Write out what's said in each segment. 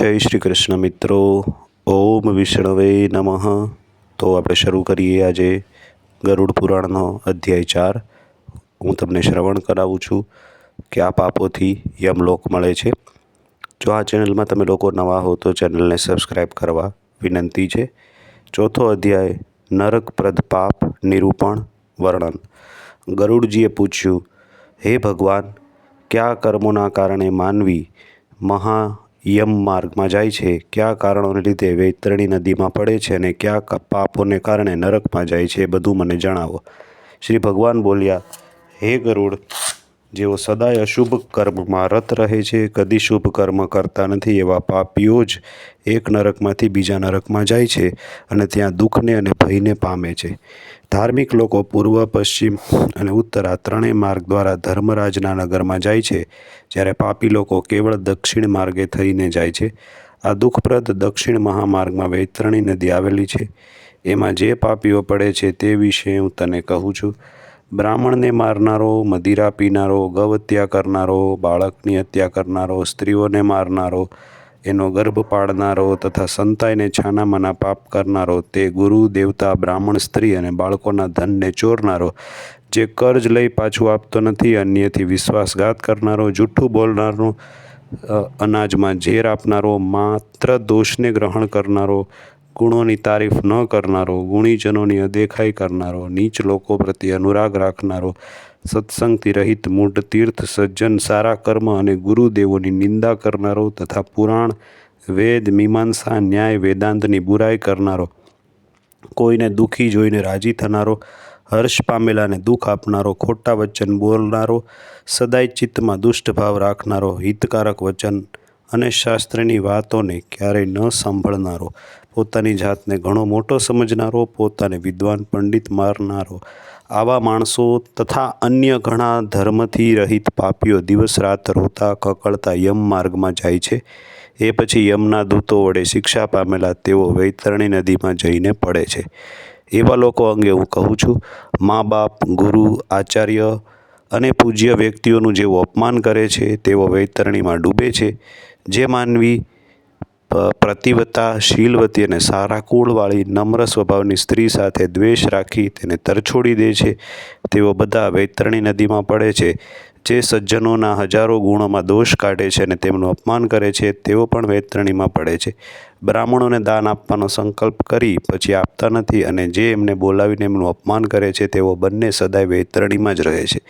જય શ્રી કૃષ્ણ મિત્રો. ઓમ વિષ્ણવે નમઃ. તો આપણે શરૂ કરીએ આજે ગરુડ પુરાણનો અધ્યાય ચાર. હું તમને શ્રવણ કરાવું છું કે આ પાપોથી યમલોક મળે છે. જો આ ચેનલમાં તમે લોકો નવા હો તો ચેનલને સબસ્ક્રાઈબ કરવા વિનંતી છે. ચોથો અધ્યાય, નરકપ્રદ પાપ નિરૂપણ, વર્ણન. ગરુડજીએ પૂછ્યું, હે ભગવાન, કયા કર્મોના કારણે માનવી મહા યમ માર્ગમાં જાય છે. કયા કારણોને લીધે વૈતરણી નદીમાં પડે છે અને કયા પાપોને કારણે નરકમાં જાય છે એ બધું મને જણાવો. શ્રી ભગવાન બોલ્યા, હે ગરુડ, જેઓ સદાય અશુભ કર્મમાં રત રહે છે, કદી શુભ કર્મ કરતા નથી એવા પાપીઓ જ એક નરકમાંથી બીજા નરકમાં જાય છે અને ત્યાં દુઃખને અને ભયને પામે છે. ધાર્મિક લોકો પૂર્વ, પશ્ચિમ અને ઉત્તર આ ત્રણેય માર્ગ દ્વારા ધર્મરાજના નગરમાં જાય છે, જ્યારે પાપી લોકો કેવળ દક્ષિણ માર્ગે થઈને જાય છે. આ દુઃખપ્રદ દક્ષિણ મહામાર્ગમાં વૈતરણી નદી આવેલી છે. એમાં જે પાપીઓ પડે છે તે વિશે હું તને કહું છું. બ્રાહ્મણને મારનારો, મદિરા પીનારો ગૌ હત્યા કરનારો, બાળકની હત્યા કરનારો, સ્ત્રીઓને મારનારો એનો ગર્ભ પાડનારો તથા સંતાઈને છાનામાના પાપ કરનારો તે ગુરુ, દેવતા, બ્રાહ્મણ, સ્ત્રી અને બાળકોના ધનને ચોરનારો. જે કર્જ લઈ પાછું આપતો નથી, અન્યથી વિશ્વાસઘાત કરનારો, જૂઠું બોલનારો અનાજમાં ઝેર આપનારો, માત્ર દોષને ગ્રહણ કરનારો, ગુણોની તારીફ ન કરનારો, ગુણીજનોની અદેખાઈ કરનારો, નીચ લોકો પ્રત્યે અનુરાગ રાખનારો સત્સંગથી રહિત મૂઢ તીર્થ સજ્જન સારા કર્મ અને ગુરુદેવોની નિંદા કરનારો તથા પુરાણ, વેદ, મીમાંસા, ન્યાય, વેદાંતની બુરાઈ કરનારો, કોઈને દુઃખી જોઈને રાજી થનારો, હર્ષ પામેલાને દુઃખ આપનારો, ખોટા વચન બોલનારો, સદાય ચિત્તમાં દુષ્ટ ભાવ રાખનારો, હિતકારક વચન અને શાસ્ત્રની વાતોને ક્યારેય ન સાંભળનારો, પોતાની જાતને ઘણો મોટો સમજનારો, પોતાને વિદ્વાન પંડિત મારનારો. આવા માણસો તથા અન્ય ઘણા ધર્મથી રહિત પાપીઓ દિવસ રાત રોતા, કકળતા યમ માર્ગમાં જાય છે. એ પછી યમના દૂતો વડે શિક્ષા પામેલા તેઓ વૈતરણી નદીમાં જઈને પડે છે. એવા લોકો અંગે હું કહું છું, મા બાપ, ગુરુ, આચાર્ય અને પૂજ્ય વ્યક્તિઓનું જેવો અપમાન કરે છે, તેઓ વૈતરણીમાં ડૂબે છે. જે માનવી પ્રતિવતા, શીલવતી અને સારા કુળવાળી, નમ્ર સ્વભાવની સ્ત્રી સાથે દ્વેષ રાખી તેને તરછોડી દે છે. તેઓ બધા વૈતરણી નદીમાં પડે છે. જે સજ્જનોના હજારો ગુણોમાં દોષ કાઢે છે અને તેમનું અપમાન કરે છે, તેઓ પણ વૈતરણીમાં પડે છે. બ્રાહ્મણોને દાન આપવાનો સંકલ્પ કરી પછી આપતા નથી અને જે એમને બોલાવીને એમનું અપમાન કરે છે, તેઓ બંને સદાય વૈતરણીમાં જ રહે છે.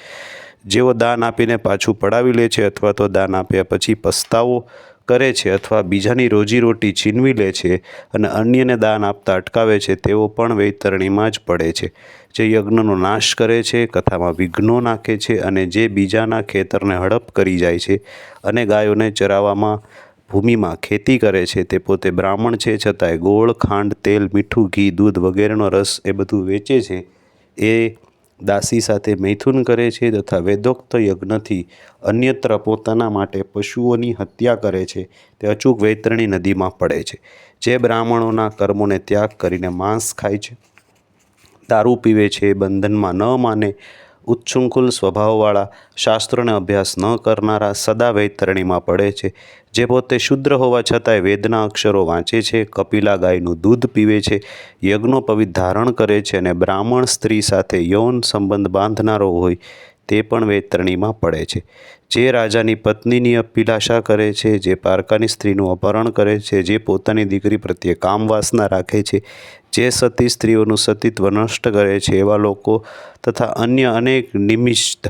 જેઓ દાન આપીને પાછું પડાવી લે છે અથવા તો દાન આપ્યા પછી પસ્તાવો કરે છે અથવા બીજાની રોજીરોટી છીનવી લે છે અને અન્યને દાન આપતા અટકાવે છે, તેઓ પણ વૈતરણીમાં જ પડે છે. જે યજ્ઞનો નાશ કરે છે, કથામાં વિઘ્નો નાખે છે અને જે બીજાના ખેતરને હડપ કરી જાય છે અને ગાયોને ચરાવવામાં ભૂમિમાં ખેતી કરે છે, તે પોતે બ્રાહ્મણ છે છતાંય ગોળ, ખાંડ, તેલ, મીઠું, ઘી, દૂધ વગેરેનો રસ એ બધું વેચે છે. એ દાસી સાથે મૈથુન કરે છે તથા વેદોક્ત યજ્ઞથી અન્યત્ર પોતાના માટે પશુઓની હત્યા કરે છે. તે અચૂક વૈતરણી નદીમાં પડે છે. જે બ્રાહ્મણોના કર્મોને ત્યાગ કરીને માંસ ખાય છે. દારૂ પીવે છે, બંધનમાં ન માને ઉચ્છૃંખુલ સ્વભાવવાળા શાસ્ત્રોને અભ્યાસ ન કરનારા સદા વૈતરણીમાં પડે છે. જે પોતે શુદ્ર હોવા છતાંય વેદના અક્ષરો વાંચે છે, કપિલા ગાયનું દૂધ પીવે છે, યજ્ઞોપવિત ધારણ કરે છે અને બ્રાહ્મણ સ્ત્રી સાથે યૌન સંબંધ બાંધનારો હોય તે પણ વૈતરણીમાં પડે છે. જે રાજાની પત્નીની અભિલાષા કરે છે, જે પારકાની સ્ત્રીનું અપહરણ કરે છે, જે પોતાની દીકરી પ્રત્યે કામવાસના રાખે છે, જે સતી સ્ત્રીઓનું સતીત્વ નષ્ટ કરે છે, એવા લોકો તથા અન્ય અનેક નિમિષ્ટ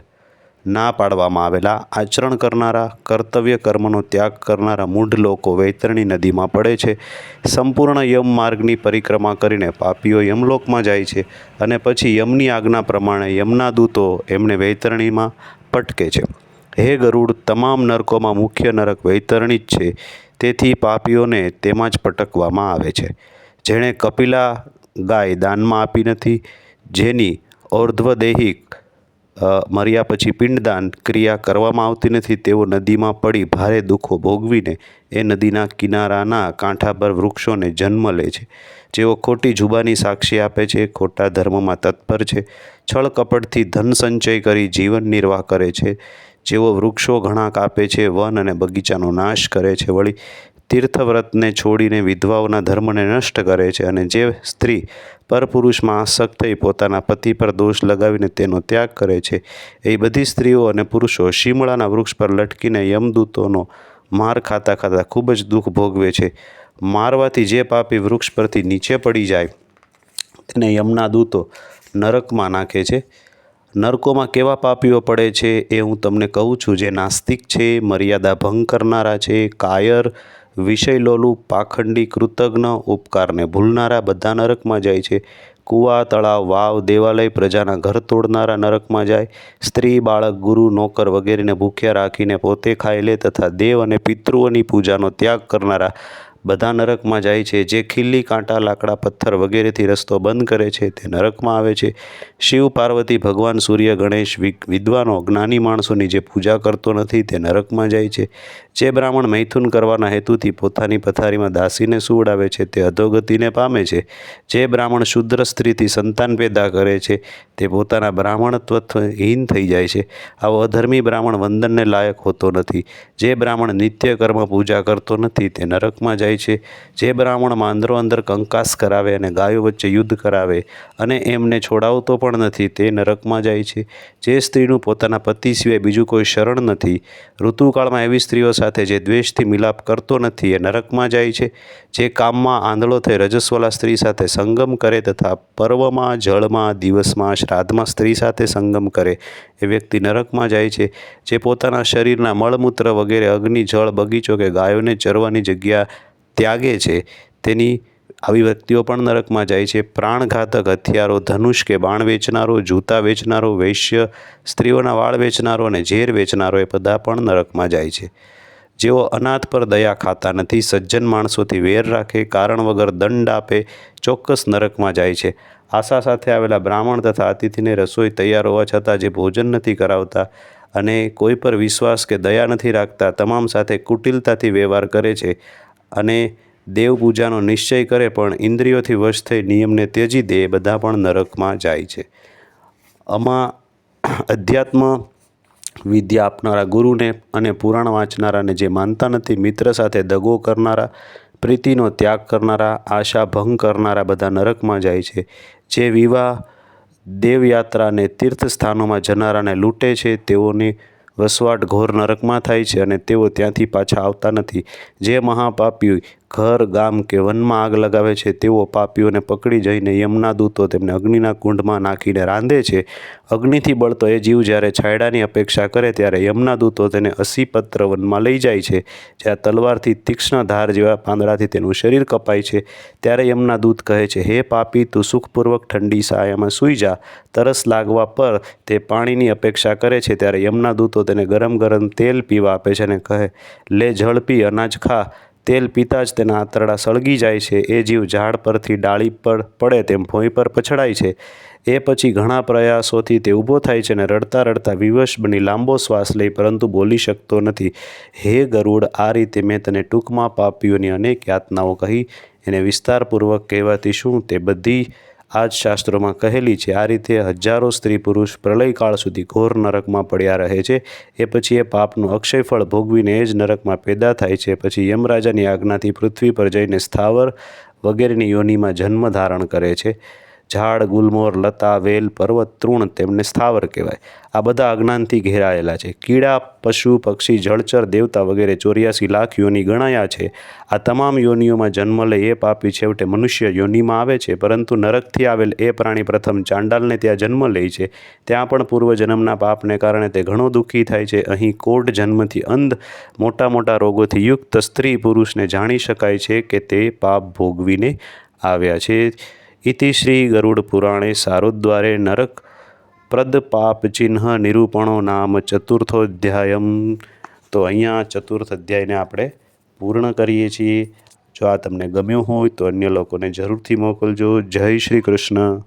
ના પાડવામાં આવેલા આચરણ કરનારા, કર્તવ્ય કર્મનો ત્યાગ કરનારા મૂઢ લોકો વૈતરણી નદીમાં પડે છે. સંપૂર્ણ યમ માર્ગની પરિક્રમા કરીને પાપીઓ યમલોકમાં જાય છે અને પછી યમની આજ્ઞા પ્રમાણે યમના દૂતો એમને વૈતરણીમાં પટકે છે. હે ગરુડ, તમામ નરકોમાં મુખ્ય નરક વૈતરણી જ છે. તેથી પાપીઓને તેમાં જ પટકવામાં આવે છે. જેણે કપિલા ગાય દાનમાં આપી નથી, જેની ઔર્ધ્વદેહિક મર્યા પછી પિંડદાન ક્રિયા કરવામાં આવતી નથી. તેઓ નદીમાં પડી ભારે દુઃખો ભોગવીને એ નદીના કિનારાના કાંઠા પર વૃક્ષોને જન્મ લે છે. જેઓ ખોટી જુબાની સાક્ષી આપે છે, ખોટા ધર્મમાં તત્પર છે, છળ કપટથી ધન સંચય કરી જીવન નિર્વાહ કરે છે. જેઓ વૃક્ષો ઘણા કાપે છે, વન અને બગીચાનો નાશ કરે છે. વળી તીર્થવ્રતને છોડીને વિધવાઓના ધર્મને નષ્ટ કરે છે અને જે સ્ત્રી પરપુરુષમાં આસક્ત થઈ પોતાના પતિ પર દોષ લગાવીને તેનો ત્યાગ કરે છે. એ બધી સ્ત્રીઓ અને પુરુષો શિમળાના વૃક્ષ પર લટકીને યમદૂતોનો માર ખાતા ખાતા ખૂબ જ દુઃખ ભોગવે છે. મારવાથી જે પાપી વૃક્ષ પરથી નીચે પડી જાય, તેને યમના દૂતો નરકમાં નાખે છે. નરકોમાં કેવા પાપીઓ પડે છે એ હું તમને કહું છું, જે નાસ્તિક છે, મર્યાદા ભંગ કરનારા છે, કાયર વિષયલોલુ પાખંડી કૃતજ્ઞ ઉપકારને ભૂલનારા બધા નરકમાં જાય છે. કૂવા, તળાવ, વાવ, દેવાલય પ્રજાના ઘર તોડનારા નરકમાં જાય. સ્ત્રી, બાળક, ગુરુ, નોકર વગેરેને ભૂખ્યા રાખીને પોતે ખાઈ લે તથા દેવ અને પિતૃઓની પૂજાનો ત્યાગ કરનારા બધા નરકમાં જાય છે. જે ખીલ્લી કાંટા, લાકડા, પથ્થર વગેરેથી રસ્તો બંધ કરે છે, તે નરકમાં આવે છે. શિવ, પાર્વતી, ભગવાન, સૂર્ય, ગણેશ વિદ્વાનો, જ્ઞાની માણસોની જે પૂજા કરતો નથી, તે નરકમાં જાય છે. જે બ્રાહ્મણ મૈથુન કરવાના હેતુથી પોતાની પથારીમાં દાસીને સુવડાવે છે, તે અધોગતિને પામે છે. જે બ્રાહ્મણ શુદ્ર સ્ત્રીથી સંતાન પેદા કરે છે, તે પોતાના બ્રાહ્મણત્વહીન થઈ જાય છે. આવો અધર્મી બ્રાહ્મણ વંદનને લાયક હોતો નથી. જે બ્રાહ્મણ નિત્ય કર્મ પૂજા કરતો નથી, તે નરકમાં જાય છે, જે બ્રાહ્મણ માંદરો અંદર કંકાસ કરાવે અને ગાયો વચ્ચે યુદ્ધ કરાવે અને એમને છોડાવતો પણ નથી, તે નરકમાં જાય છે. જે સ્ત્રીનું પોતાના પતિ સિવાય બીજું કોઈ શરણ નથી, ઋતુકાળમાં એવી સ્ત્રીઓ સાથે જે દ્વેષથી મિલાપ કરતો નથી, એ નરકમાં જાય છે. જે કામમાં આંધળો થઈ રજસ્વલા સ્ત્રી સાથે સંગમ કરે તથા પર્વમાં, જળમાં, દિવસમાં, શ્રાદ્ધમાં સ્ત્રી સાથે સંગમ કરે, એ વ્યક્તિ નરકમાં જાય છે. જે પોતાના શરીરના મળમૂત્ર વગેરે, અગ્નિ, જળ, બગીચો કે ગાયોને ચરવાની જગ્યા ત્યાગે છે, તેની આવી વ્યક્તિઓ પણ નરકમાં જાય છે. પ્રાણઘાતક હથિયારો, ધનુષ કે બાણ વેચનારો, જૂતા વેચનારો, વૈશ્ય સ્ત્રીઓના વાળ વેચનારો અને ઝેર વેચનારો એ બધા પણ નરકમાં જાય છે. જેઓ અનાથ પર દયા ખાતા નથી, સજ્જન માણસોથી વેર રાખે, કારણ વગર દંડ આપે, ચોક્કસ નરકમાં જાય છે. આશા સાથે આવેલા બ્રાહ્મણ તથા અતિથિને રસોઈ તૈયાર હોવા છતાં જે ભોજન નથી કરાવતા અને કોઈ પર વિશ્વાસ કે દયા નથી રાખતા, તમામ સાથે કુટિલતાથી વ્યવહાર કરે છે. અને દેવ પૂજાનો નિશ્ચય કરે પણ ઇન્દ્રિયોથી વશ થઈ નિયમને ત્યજી દે, બધા પણ નરકમાં જાય છે. આમાં અધ્યાત્મ વિદ્યા આપનારા ગુરુને અને પુરાણ વાંચનારાને જે માનતા નથી, મિત્ર સાથે દગો કરનારા, પ્રીતિનો ત્યાગ કરનારા, આશા ભંગ કરનારા બધા નરકમાં જાય છે. જે વિવાહ દેવયાત્રાને તીર્થ સ્થાનોમાં જનારાને લૂંટે છે, તેઓની વસવાટ ઘોર નરકમાં થાય છે અને તેઓ ત્યાંથી પાછા આવતા નથી. જે મહાપાપી ઘર, ગામ કે વનમાં આગ લગાવે છે, તેઓ પાપીઓને પકડી જઈને યમના દૂતો તેમને અગ્નિના કુંડમાં નાખીને રાંધે છે. અગ્નિથી બળતો એ જીવ જ્યારે છાયડાની અપેક્ષા કરે ત્યારે યમના દૂતો તેને અસીપત્ર વનમાં લઈ જાય છે, જ્યાં તલવારથી તીક્ષ્ણ ધાર જેવા પાંદડાથી તેનું શરીર કપાય છે. ત્યારે યમના દૂત કહે છે, હે પાપી, તું સુખપૂર્વક ઠંડી સાયામાં સૂઈ જા. તરસ લાગવા પર તે પાણીની અપેક્ષા કરે છે. ત્યારે યમના દૂતો તેને ગરમ ગરમ તેલ પીવા આપે છે અને કહે, લે, ઝડપી, અનાજ ખા. તેલ પીતા જ તેના આંતરડા સળગી જાય છે. એ જીવ ઝાડ પરથી ડાળી પર પડે તેમ ભોંય પર પછડાય છે. એ પછી ઘણા પ્રયાસોથી તે ઊભો થાય છે અને રડતા રડતા વિવશ બની લાંબો શ્વાસ લઈ પરંતુ બોલી શકતો નથી. હે ગરુડ, આ રીતે મેં તને ટૂંકમાં પાપીઓની અનેક યાતનાઓ કહી. એને વિસ્તારપૂર્વક કહેવાતી શું તે બધી આ જ શાસ્ત્રોમાં કહેલી છે, આ રીતે હજારો સ્ત્રી પુરુષ પ્રલયકાળ સુધી ઘોર નરકમાં પડ્યા રહે છે. એ પછી એ પાપનું અક્ષયફળ ભોગવીને એ જ નરકમાં પેદા થાય છે. પછી યમરાજાની આજ્ઞાથી પૃથ્વી પર જઈને સ્થાવર વગેરેની યોનિમાં જન્મ ધારણ કરે છે. ઝાડ, ગુલમોર, લતા, વેલ, પર્વત, તૃણ તેમને સ્થાવર કહેવાય. આ બધા અજ્ઞાનથી ઘેરાયેલા છે. કીડા, પશુ, પક્ષી, જળચર, દેવતા વગેરે ચોર્યાસી લાખ યોની ગણાયા છે. આ તમામ યોનિઓમાં જન્મ લે એ પાપી છેવટે મનુષ્ય યોનિમાં આવે છે, પરંતુ નરકથી આવેલ એ પ્રાણી પ્રથમ ચાંડાલને ત્યાં જન્મ લે છે. ત્યાં પણ પૂર્વજન્મના પાપને કારણે તે ઘણો દુઃખી થાય છે. અહીં કોટ જન્મથી અંધ, મોટા મોટા રોગોથી યુક્ત સ્ત્રી પુરુષને જાણી શકાય છે કે તે પાપ ભોગવીને આવ્યા છે. ઇતિ શ્રી ગરુડ પુરાણે સારુદ્વારે નરક પ્રદ પાપ ચિહ્ન નિરૂપણો નામ ચતુર્થોધ્યાયમ. તો અહીંયા ચતુર્થ અધ્યાયને આપણે પૂર્ણ કરીએ છીએ. જો આ તમને ગમ્યું હોય તો અન્ય લોકોને જરૂરથી મોકલજો. જય શ્રી કૃષ્ણ.